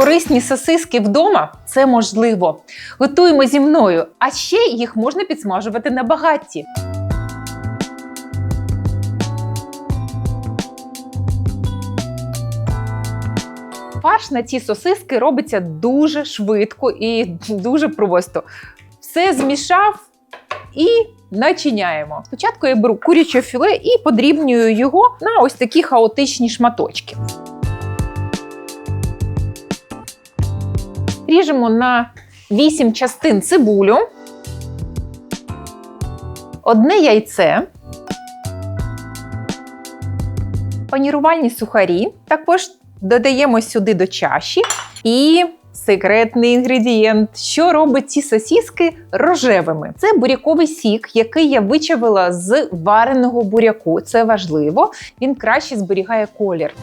корисні сосиски вдома це можливо. Готуємо зі мною, а ще їх можна підсмажувати на багатті. Фарш на ці сосиски робиться дуже швидко і дуже просто. Все змішав і начиняємо. Спочатку я беру куряче філе і подрібнюю його на ось такі хаотичні шматочки. Ріжемо на 8 частин цибулю, одне яйце, панірувальні сухарі. Також додаємо сюди до чаші і секретний інгредієнт, що робить ці сосіски рожевими. Це буряковий сік, який я вичавила з вареного буряку. Це важливо, він краще зберігає колір.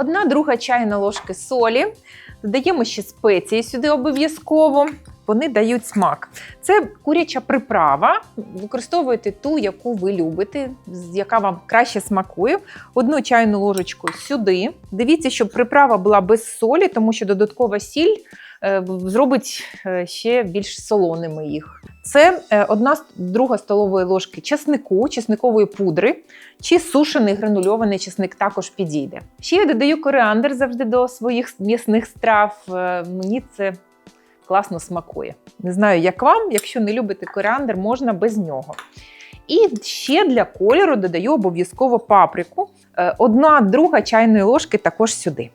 Одна друга чайна ложки солі. Додаємо ще спеції сюди обов'язково. Вони дають смак. Це куряча приправа. Використовуйте ту, яку ви любите, яка вам краще смакує. Одну чайну ложечку сюди. Дивіться, щоб приправа була без солі, тому що додаткова сіль зробить е, ще більш солоними їх. Це е, одна друга столової ложки чеснику, чесникової пудри чи сушений гранульований чесник також підійде. Ще я додаю коріандр завжди до своїх м'ясних страв. Е, Мені це класно смакує. Не знаю, як вам, якщо не любите коріандр, можна без нього. І ще для кольору додаю обов'язково паприку. Е, Одна друга чайної ложки також сюди.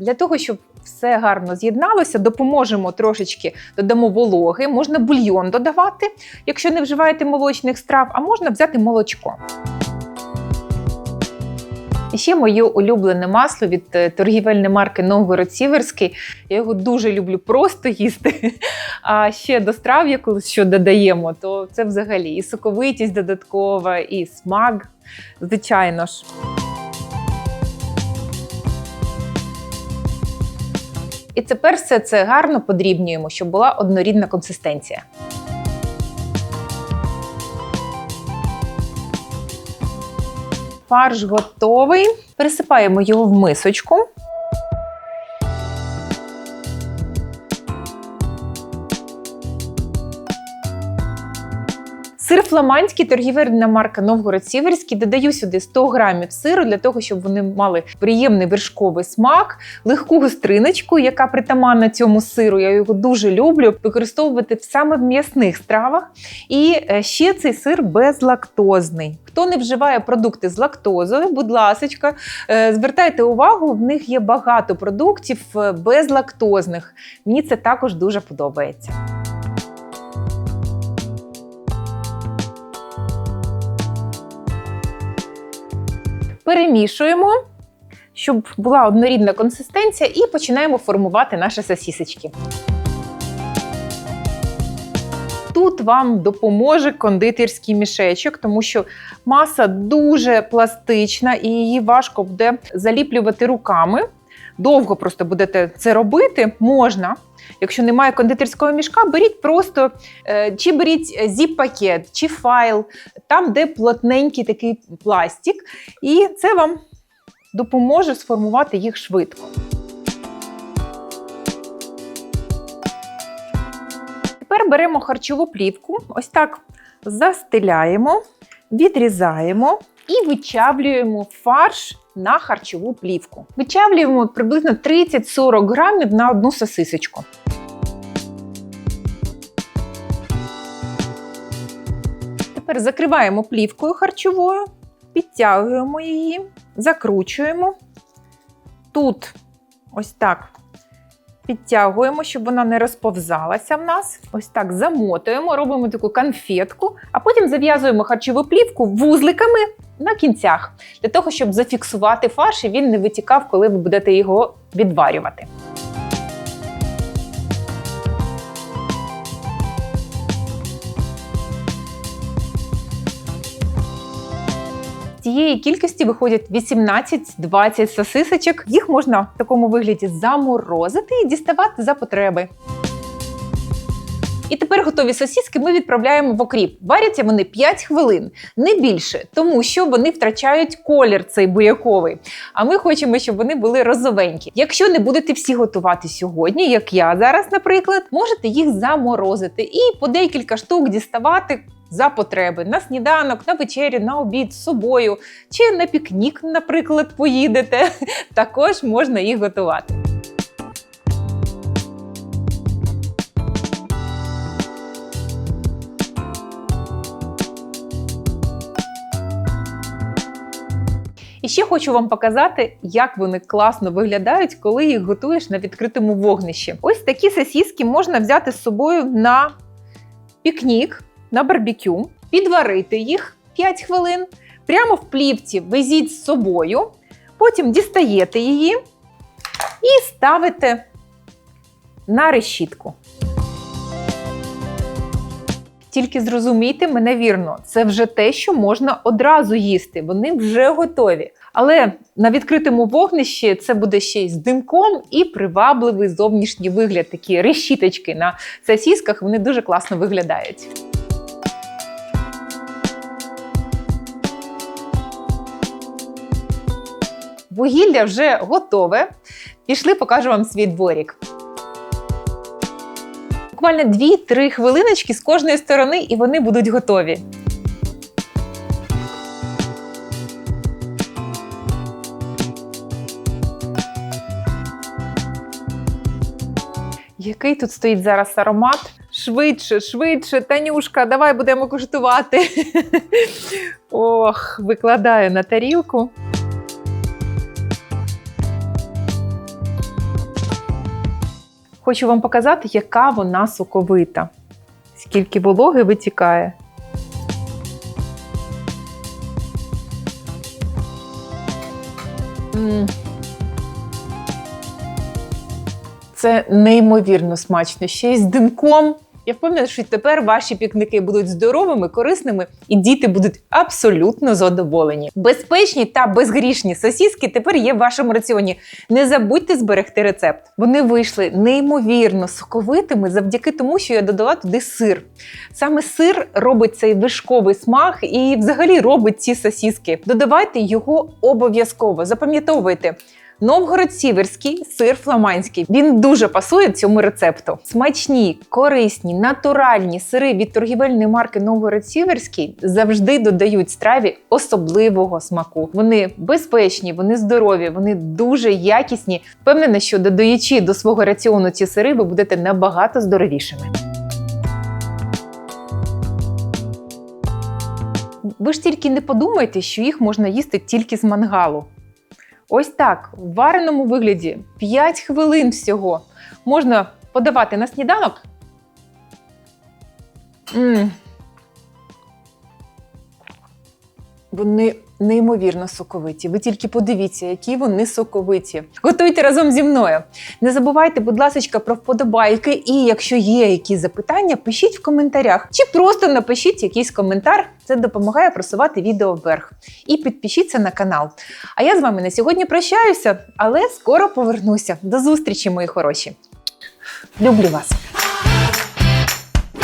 Для того, щоб все гарно з'єдналося, допоможемо трошечки, додамо вологи, можна бульйон додавати, якщо не вживаєте молочних страв, а можна взяти молочко. І ще моє улюблене масло від е, торгівельної марки Новгород Сіверський. Я його дуже люблю просто їсти. А ще до страв, яку що додаємо, то це взагалі і соковитість додаткова, і смак, звичайно ж. І тепер все це гарно подрібнюємо, щоб була однорідна консистенція. Фарш готовий. Пересипаємо його в мисочку. Сир фламандський, торгівельна марка Новгород Сіверський. Додаю сюди 100 грамів сиру для того, щоб вони мали приємний вершковий смак, легку гостриночку, яка притаманна цьому сиру. Я його дуже люблю використовувати саме в м'ясних стравах. І е, ще цей сир безлактозний. Хто не вживає продукти з лактозою, будь ласка, е, звертайте увагу, в них є багато продуктів е, безлактозних. Мені це також дуже подобається. Перемішуємо, щоб була однорідна консистенція, і починаємо формувати наші сосісочки. Тут вам допоможе кондитерський мішечок, тому що маса дуже пластична і її важко буде заліплювати руками. Довго просто будете це робити, можна. Якщо немає кондитерського мішка, беріть просто е, чи беріть зіп-пакет, чи файл, там, де плотненький такий пластик, і це вам допоможе сформувати їх швидко. Тепер беремо харчову плівку, ось так застеляємо, відрізаємо і вичавлюємо фарш на харчову плівку. Вичавлюємо приблизно 30-40 грамів на одну сосисочку. Тепер закриваємо плівкою харчовою, підтягуємо її, закручуємо. Тут ось так підтягуємо, щоб вона не розповзалася в нас. Ось так замотуємо, робимо таку конфетку, а потім зав'язуємо харчову плівку вузликами на кінцях, для того, щоб зафіксувати фарш і він не витікав, коли ви будете його відварювати. Цієї кількості виходять 18-20 сосисочок. Їх можна в такому вигляді заморозити і діставати за потреби. І тепер готові сосіски ми відправляємо в окріп. Варяться вони 5 хвилин, не більше, тому що вони втрачають колір цей буряковий. А ми хочемо, щоб вони були розовенькі. Якщо не будете всі готувати сьогодні, як я зараз, наприклад, можете їх заморозити і по декілька штук діставати. За потреби на сніданок, на вечерю, на обід з собою чи на пікнік, наприклад, поїдете. Також можна їх готувати. Ще хочу вам показати, як вони класно виглядають, коли їх готуєш на відкритому вогнищі. Ось такі сосіски можна взяти з собою на пікнік, на барбекю, підварити їх 5 хвилин, прямо в плівці везіть з собою, потім дістаєте її і ставите на решітку. Тільки зрозумійте мене вірно, це вже те, що можна одразу їсти. Вони вже готові. Але на відкритому вогнищі це буде ще й з димком і привабливий зовнішній вигляд. Такі решіточки на сосісках вони дуже класно виглядають. Вугілля вже готове. Пішли, покажу вам свій дворік. Буквально 2-3 хвилиночки з кожної сторони, і вони будуть готові. Який тут стоїть зараз аромат? Швидше, швидше, Танюшка, давай будемо куштувати. Ох, викладаю на тарілку. Хочу вам показати, яка вона соковита. Скільки вологи витікає. М. Це неймовірно смачно. Ще й з димком. Я впевнена, що тепер ваші пікники будуть здоровими, корисними, і діти будуть абсолютно задоволені. Безпечні та безгрішні сосіски тепер є в вашому раціоні. Не забудьте зберегти рецепт. Вони вийшли неймовірно соковитими завдяки тому, що я додала туди сир. Саме сир робить цей вишковий смак і взагалі робить ці сосіски. Додавайте його обов'язково. Запам'ятовуйте. Новгород Сіверський, сир фламандський. Він дуже пасує цьому рецепту. Смачні, корисні, натуральні сири від торгівельної марки Новгород Сіверський завжди додають страві особливого смаку. Вони безпечні, вони здорові, вони дуже якісні. Впевнена, що додаючи до свого раціону ці сири, ви будете набагато здоровішими. Ви ж тільки не подумайте, що їх можна їсти тільки з мангалу. Ось так, в вареному вигляді 5 хвилин всього можна подавати на сніданок. М. Вони неймовірно соковиті. Ви тільки подивіться, які вони соковиті. Готуйте разом зі мною. Не забувайте, будь ласка, про вподобайки. І якщо є якісь запитання, пишіть в коментарях. Чи просто напишіть якийсь коментар. Це допомагає просувати відео вверх. І підпишіться на канал. А я з вами на сьогодні прощаюся, але скоро повернуся. До зустрічі, мої хороші. Люблю вас!